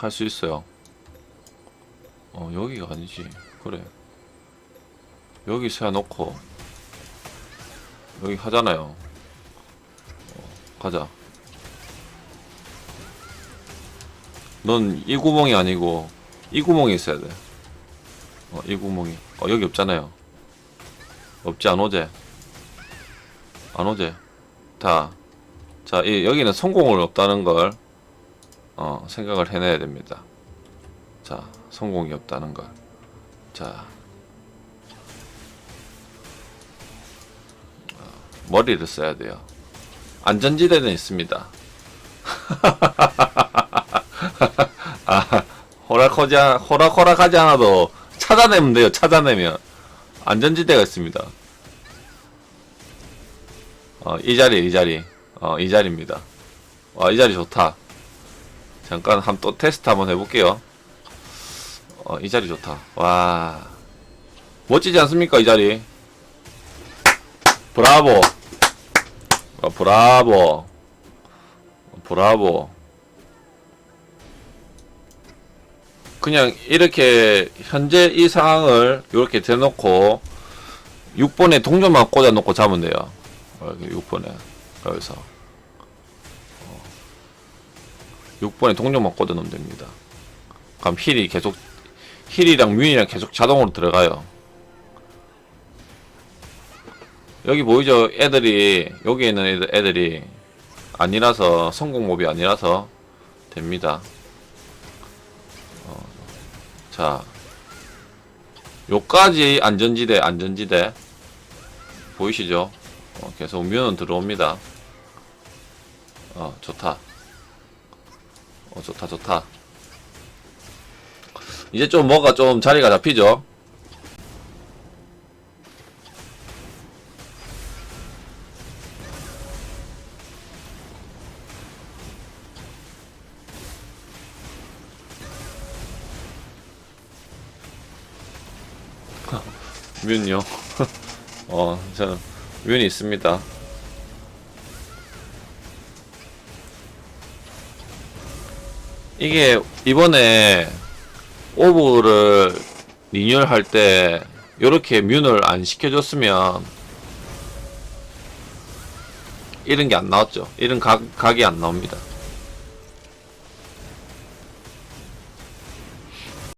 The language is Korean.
할 수 있어요. 어, 여기가 아니지. 그래. 여기 세워놓고, 여기 하잖아요. 어, 가자. 넌 이 구멍이 아니고, 이 구멍이 있어야 돼. 어, 이 구멍이. 어, 여기 없잖아요. 없지, 안 오제? 안 오제? 자, 자, 이, 여기는 성공을 없다는 걸, 어, 생각을 해내야 됩니다. 자, 성공이 없다는 걸. 자, 어, 머리를 써야 돼요. 안전지대는 있습니다. 아, 호락호지, 호락호락하지 않아도 찾아내면 돼요. 찾아내면. 안전지대가 있습니다. 어, 이 자리, 이 자리. 어, 이 자리입니다. 와, 이 자리 좋다. 잠깐 한 또 테스트 한번 해볼게요. 어, 이 자리 좋다. 와. 멋지지 않습니까, 이 자리? 브라보. 어, 브라보. 브라보. 그냥 이렇게 현재 이 상황을 이렇게 대놓고 6번에 동전만 꽂아놓고 자면 돼요. 어, 여기 6번에 여기서 6번에 동전만 꽂아놓으면 됩니다. 그럼 힐이 계속 힐이랑 뮤이랑 계속 자동으로 들어가요. 여기 보이죠? 애들이 여기 있는 애들, 애들이 아니라서 성공 몹이 아니라서 됩니다. 어, 자, 요까지 안전지대 안전지대 보이시죠? 어, 계속 뮤는 들어옵니다. 어, 좋다. 어, 좋다, 좋다. 이제 좀 뭐가 좀 자리가 잡히죠? 뮤는요? 어, 저는 뮤는 있습니다. 이게 이번에 오브를 리뉴얼 때 이렇게 뮤를 안 시켜줬으면 이런 게 안 나왔죠. 이런 각, 각이 안 나옵니다.